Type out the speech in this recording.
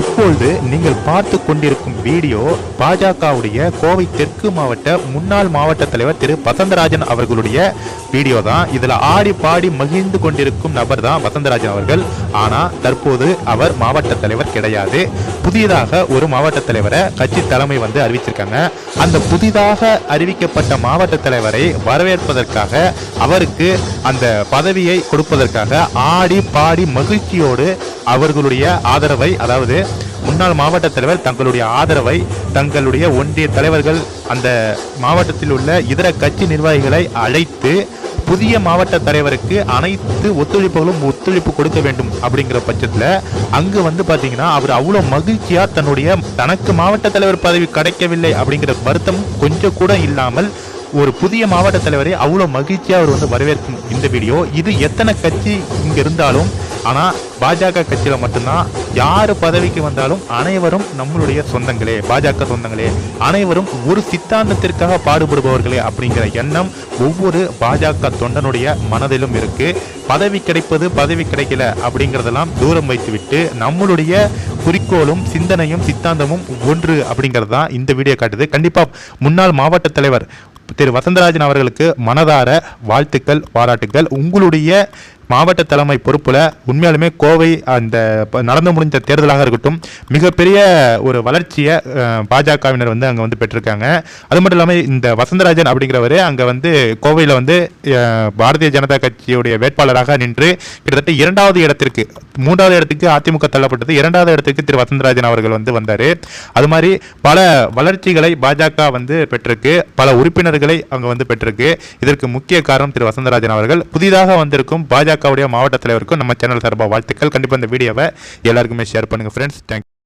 இப்பொழுது நீங்கள் பார்த்து கொண்டிருக்கும் வீடியோ பாஜகவுடைய கோவை தெற்கு மாவட்ட முன்னாள் மாவட்ட தலைவர் திரு வசந்தராஜன் அவர்களுடைய வீடியோ தான். இதுல ஆடி பாடி மகிழ்ந்து கொண்டிருக்கும் நபர் தான் வசந்தராஜன் அவர்கள். ஆனா தற்போது அவர் மாவட்ட தலைவர் கிடையாது. புதியதாக ஒரு மாவட்ட தலைவரை கட்சி தலைமை வந்து அறிவிச்சிருக்காங்க. அந்த புதிதாக அறிவிக்கப்பட்ட மாவட்ட தலைவரை வரவேற்பதற்காக அவருக்கு அந்த பதவியை கொடுப்பதற்காக ஆடி பாடி மகிழ்ச்சியோடு அவர்களுடைய ஆதரவை அதாவது முன்னாள் மாவட்ட தலைவர் தங்களுடைய ஆதரவை தங்களுடைய ஒன்றிய தலைவர்கள் அந்த மாவட்டத்தில் உள்ள இதர கட்சி நிர்வாகிகளை அழைத்து புதிய மாவட்ட தலைவருக்கு அனைத்து ஒத்துழைப்புகளும் ஒத்துழைப்பு கொடுக்க வேண்டும் அப்படிங்கிற பட்சத்தில் அங்கு வந்து பார்த்தீங்கன்னா அவர் அவ்வளோ மகிழ்ச்சியாக தன்னுடைய தனக்கு மாவட்ட தலைவர் பதவி கிடைக்கவில்லை அப்படிங்கிற வருத்தம் கொஞ்சம் கூட இல்லாமல் ஒரு புதிய மாவட்ட தலைவரை அவ்வளோ மகிழ்ச்சியாக அவர் வந்து வரவேற்கும் இந்த வீடியோ. இது எத்தனை கட்சி இங்கே இருந்தாலும் ஆனால் பாஜக கட்சியில் மட்டும்தான் யார் பதவிக்கு வந்தாலும் அனைவரும் நம்மளுடைய சொந்தங்களே பாஜக சொந்தங்களே. அனைவரும் ஒரு சித்தாந்தத்திற்காக பாடுபடுபவர்களே அப்படிங்கிற எண்ணம் ஒவ்வொரு பாஜக தொண்டனுடைய மனதிலும் இருக்கு. பதவி கிடைப்பது பதவி கிடைக்கல அப்படிங்கிறதெல்லாம் தூரம் வைத்துவிட்டு நம்மளுடைய குறிக்கோளும் சிந்தனையும் சித்தாந்தமும் ஒன்று அப்படிங்கிறது தான் இந்த வீடியோ காட்டுது. கண்டிப்பாக முன்னாள் மாவட்ட தலைவர் திரு வசந்தராஜன் அவர்களுக்கு மனதார வாழ்த்துக்கள் பாராட்டுக்கள். உங்களுடைய மாவட்ட தலைமை பொறுப்பில் உண்மையாலுமே கோவை அந்த நடந்து முடிஞ்ச தேர்தலாக இருக்கட்டும் மிகப்பெரிய ஒரு வளர்ச்சியை பாஜகவினர் வந்து அங்கே வந்து பெற்றிருக்காங்க. அது மட்டும் இல்லாமல் இந்த வசந்தராஜன் அப்படிங்கிறவர் அங்கே வந்து கோவையில் வந்து பாரதிய ஜனதா கட்சியுடைய வேட்பாளராக நின்று கிட்டத்தட்ட இரண்டாவது இடத்திற்கு மூன்றாவது இடத்துக்கு அதிமுக தள்ளப்பட்டது. இரண்டாவது இடத்துக்கு திரு வசந்தராஜன் அவர்கள் வந்து வந்தார். அது மாதிரி பல வளர்ச்சிகளை பாஜக வந்து பெற்றிருக்கு. பல உறுப்பினர்களை அங்கே வந்து பெற்றிருக்கு. இதற்கு முக்கிய காரணம் திரு வசந்தராஜன் அவர்கள். புதிதாக வந்திருக்கும் பாஜக பாஜகவுடைய மாவட்ட தலைவருக்கும் நம்ம சேனல் சார்பாக வாழ்த்துக்கள். கண்டிப்பாக இந்த வீடியோவை எல்லாருக்குமே ஷேர் பண்ணுங்கள் ஃப்ரெண்ட்ஸ் தேங்க்யூ